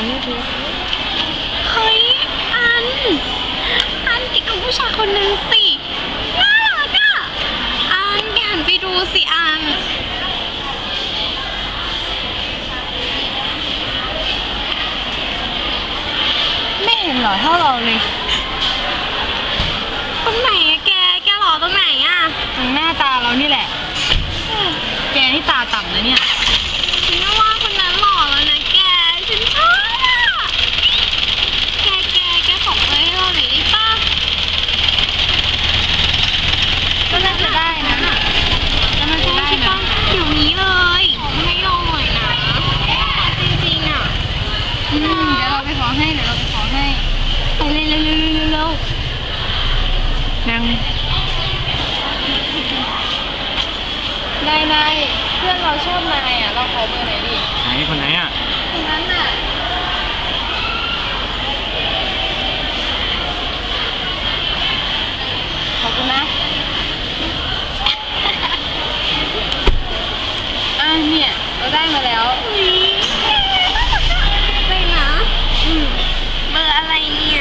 บอกกันไม่ถูก เฮ้ย อัน อันติดกับผู้ชายคนนึงสิ น่ารักอะ อันแกหันไปดูสิอัน ไม่เห็นเหรอเท่าเราเลย ตรงไหนอะแก แกหล่อตรงไหนอะ ทางหน้าตาเรานี่แหละ แกนี่ตาต่ำนะเนี่ย ฉันก็ว่าคนนั้นหล่อแล้วนะแก ฉันชอบอะ แก แก แกส่งไปให้เราหน่อยได้ปะ ก็น่าจะได้นะก็น่าจะได้ ใช่ นะ ปะเดี๋ยวนี้เลยให้เราหน่อยนะ จริงๆอะ อืมเดี๋ยวเราไปขอให้ เดี๋ยวเราไปขอให้ ไปเร็วเร็วเร็วเร็วเร็ว นาง นายนายเพื่อนเราชอบนายอะ เราขอเบอร์ไหนอยดิไหนคนไหนอะคนนั้นน่ะขอบคุณนะอะเนี่ย เราได้มาแล้ว ไปนะอืมเบอร์อะไรเนี่ย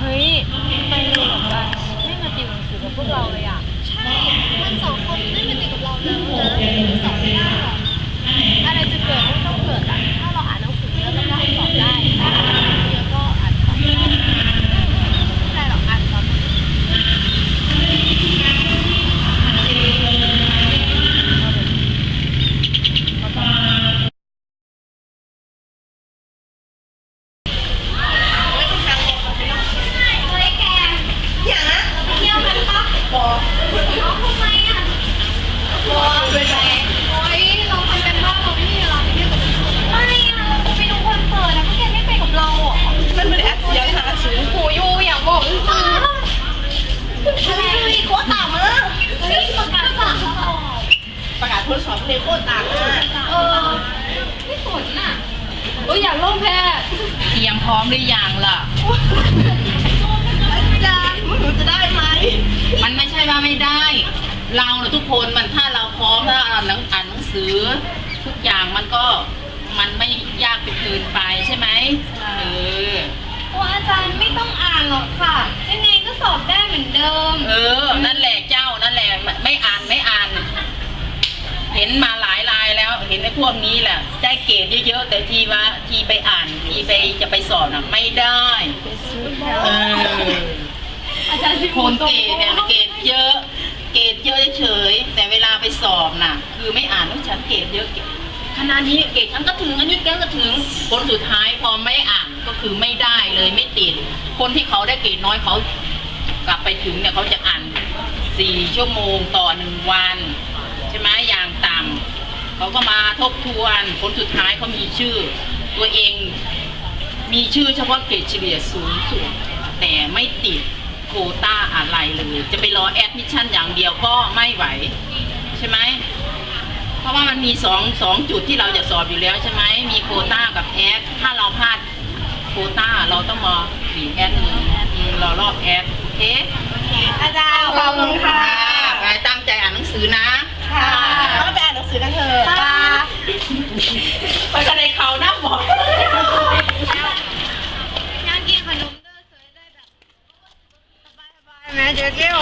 เฮ้ยไปเร็วเหรอไม่มาติวหนังสือกับพวกเราเลยอะ ใช่ มันสองคนไม่มาติดกับเราแล้วนะสอนไม่ได้หรอก อะไรจะเกิดก็ต้องเกิดอะ ถ้าเราอ่านหนังสือแล้วเราก็สอบได้ถ้าอ่านหนังสือเยอะก็อ่านสอบได้ไม่ได้หรอกอ่านสอบ เฮ้ยแก อย่างนะเที่ยวกันปะบอกเอาทำไมอะบอกไปไหนโอ๊ยเราทำกันบ้านเราไม่มีเวลาไปเที่ยวกับคนอื่นไม่อะเราจะไปดูคอนเสิร์ตนะพวกแกไม่ไปกับเราเหรอ มันเป็นแอปเสียงหาสูงกูอยู่อยากบอกคือ อะไรโคตรต่ำอะเฮ้ยประกาศต่ำเขา ประกาศทดสอบเพลงโคตรต่างมากเออไม่สนอะเอ้ยอยากลงแพเตรียมพร้อมหรือยังล่ะ อาจารย์หนูจะได้ไหมมันไม่ใช่ว่าไม่ได้ เราน่ะทุกคนมันถ้าเราพร้อมถ้าอ่านหนังอ่านหนังสือ ทุกอย่างมันก็มันไม่ยากจนเกินไปใช่ไหมเออว่าอาจารย์ไม่ต้องอ่านหรอกค่ะ ยังไงก็สอบได้เหมือนเดิม เออ นั่นแหละเจ้านั่นแหละไม่ไม่อ่านไม่อ่าน เห็นมาหลายรายแล้วเห็นในพวกนี้แหละได้เกรดเยอะๆแต่ทีว่าทีไปอ่านทีไปจะไปสอบน่ะไม่ได้เอออาจารย์ที่คนเกรดเนี่ยเกรดเยอะ เกรดเยอะเฉยๆแต่เวลาไปสอบน่ะ คือไม่อ่านว่าฉันเกรดเยอะขนาดนี้เกรดฉันก็ถึงอันนี้แกก็ถึงคนสุดท้ายพอไม่อ่านก็คือไม่ได้เลยไม่ติด คนที่เขาได้เกรดน้อยเขากลับไปถึงเนี่ยเขาจะอ่านสี่ชั่วโมงต่อหนึ่งวัน ใช่ไหมอย่างต่ำ เขาก็มาทบทวนคนสุดท้ายเขามีชื่อ ตัวเองมีชื่อเฉพาะเกรดเฉลี่ยสูงสุด แต่ไม่ติดโควต้าอะไรเลย จะไปรอแอดมิชชั่นอย่างเดียวก็ไม่ไหว ใช่ไหมเพราะว่ามันมีสองสองจุดที่เราจะสอบอยู่แล้วใช่ไหมมีโควต้ากับแอดถ้าเราพลาดโควต้าเราต้องมาหลีแอดหนึ่งอืมรอรอบแอดโอเคอาจารย์ขอบคุณค่ะไปตั้งใจอ่านหนังสือนะ ค่ะเราไปอ่านหนังสือกันเถอะไปกันในเขาหน้าบอกอยากกินขนมเด้อเสยได้แบบสบายๆแม่เจ๊เกี้ยว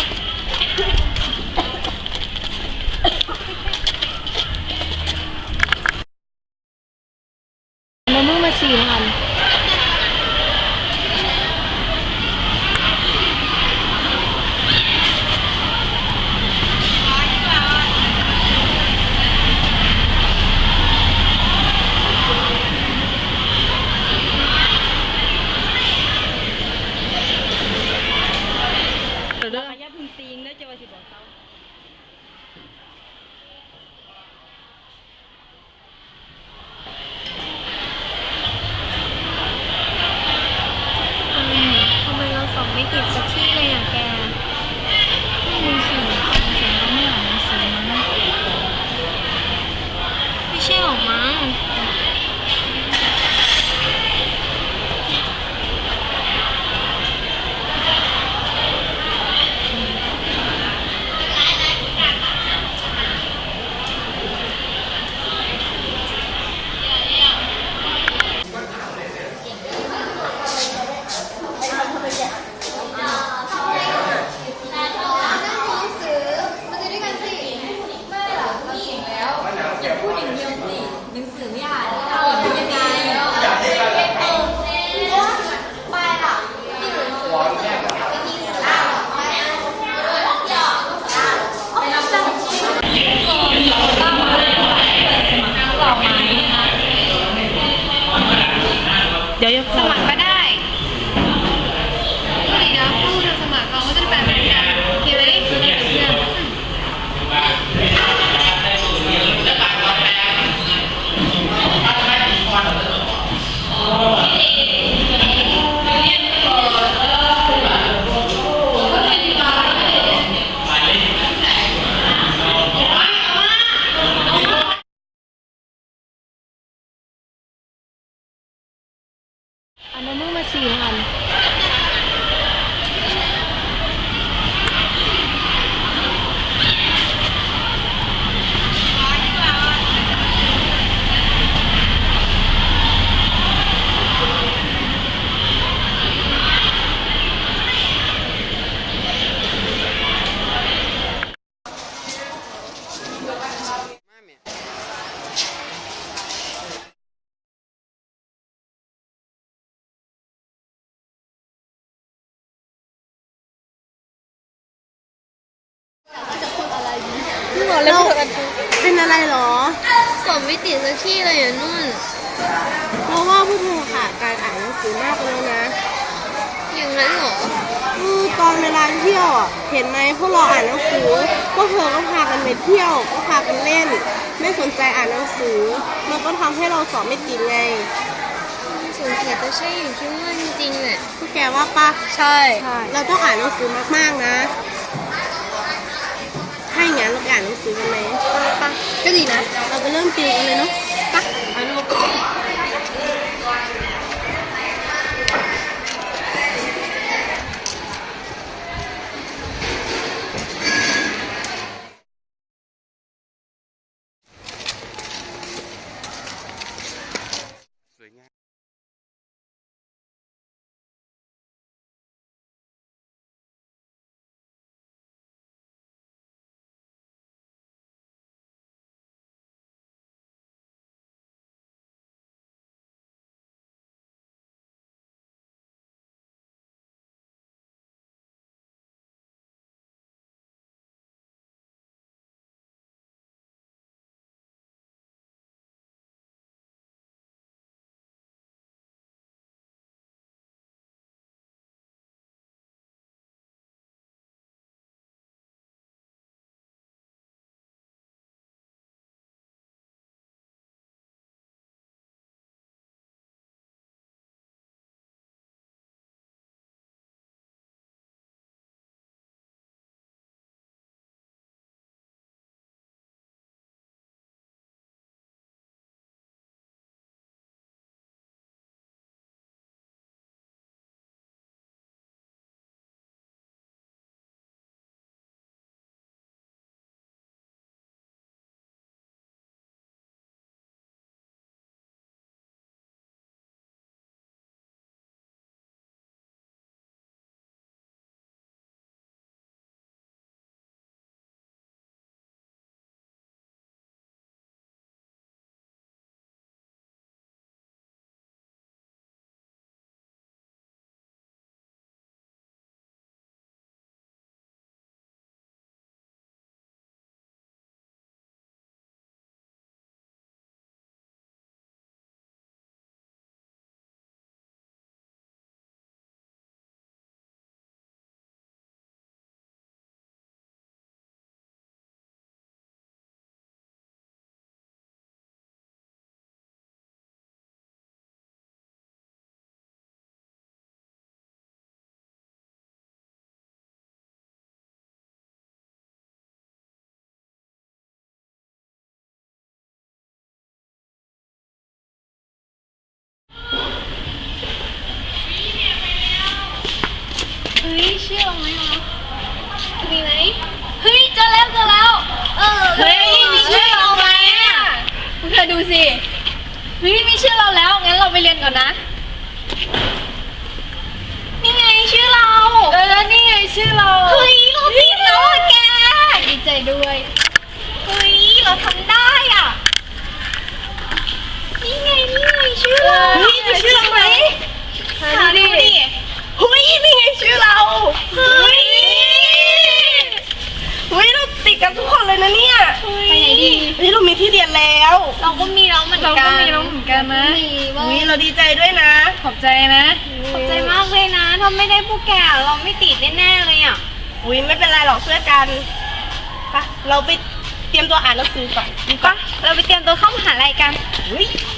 เดี๋ยวยกสมัครก็ได้ กเธอขาดการอ่านหนังสือมากไปแล้วนะ อย่างนั้นเหรออือตอนเวลาเที่ยวอะเห็นไหมพวกเราอ่านหนังสือพวกเธอก็พากันไปเที่ยวก็พากันเล่น ไม่สนใจอ่านหนังสือ มันก็ทำให้เราสอบไม่ติดไงสงสัยจะใช่อย่างที่ว่าจริงๆแหละพวกแกว่าปะใช่ เราต้องอ่านหนังสือมากๆนะ ถ้าอย่างนั้นเราไปอ่านหนังสือกันไหมปะก็ดีนะ เราไปเริ่มติวกันเลยเนาะปะอนุเดูสิเฮ้ยมีชื่อเราแล้ว งั้นเราไปเรียนก่อนนะ นี่ไงชื่อเรา เออแล้วนี่ไงชื่อเรา เฮ้ยเราผิดแล้วอะแก ดีใจด้วย เฮ้ยเราทำได้อะ นี่ไงนี่ไงชื่อเราเฮ้ยมีชื่อเราไหมหาดูดิ เฮ้ยนี่ไงชื่อเรา เฮ้ยเฮ้ยเราติด กันทุกคนเลยนะเนี่ยไปไหนดีเฮ้ยเรามีที่เรียนแล้ว เราก็มีแล้วเหมือนกันเราก็มีแล้วเหมือนกันนะมีว่าอุ้ยเราดีใจด้วยนะ ขอบใจนะ ขอบใจมากเลยนะถ้าไม่ได้พวกแกเราไม่ติดแน่ๆเลยอะ อุ้ยไม่เป็นไรหรอกช่วยกันไปเราไปเตรียมตัวอ่านหนังสือก่อนดีปะเราไปเตรียมตัวเข้ามหาลัยกันอุ้ยไ